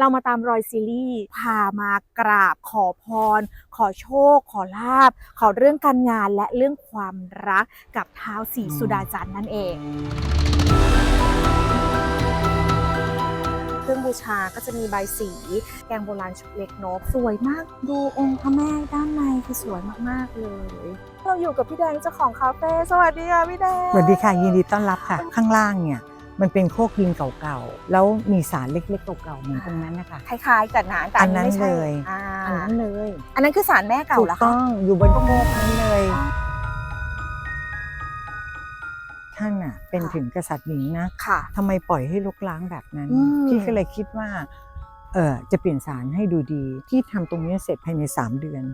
เรามาตามรอยซีรีส์พามากราบขอพร ขอโชค ขอลาบ ขอเรื่องการงานและเรื่องความรักกับเท้าวสีสุดาจันทร์นั่นเองเครื่องบูชาก็จะมีใบสี แกงโบราณชุดเล็กนกสวยมาก ดูองค์พระแม่ด้านในคือสวยมาก ๆ เลย เราอยู่กับพี่แดงเจ้าของคาเฟ่สวัสดีค่ะพี่แดง สวัสดีค่ะยินดีต้อนรับค่ะ ข้างล่างเนี่ย มันเป็นโคกดินเก่าๆ แล้วมีสารเล็กๆเก่าๆเหมือนตรงนั้นนะคะ คล้ายๆกันนะแต่อันนั้นไม่ใช่เลยอ่าอันนั้นเลยอันนั้นคือสารแม่เก่าถูกแล้วต้คะองอยู่บนโคกนั้นเลย ท่านอะเป็นถึงกษัตริย์หญิงนะค่ะ ทำไมปล่อยให้ลุกล้างแบบนั้น อืม พี่ก็เลยคิดว่าเออจะเปลี่ยนสารให้ดูดีที่ทำตรงนี้เสร็จภายใน 3 เดือน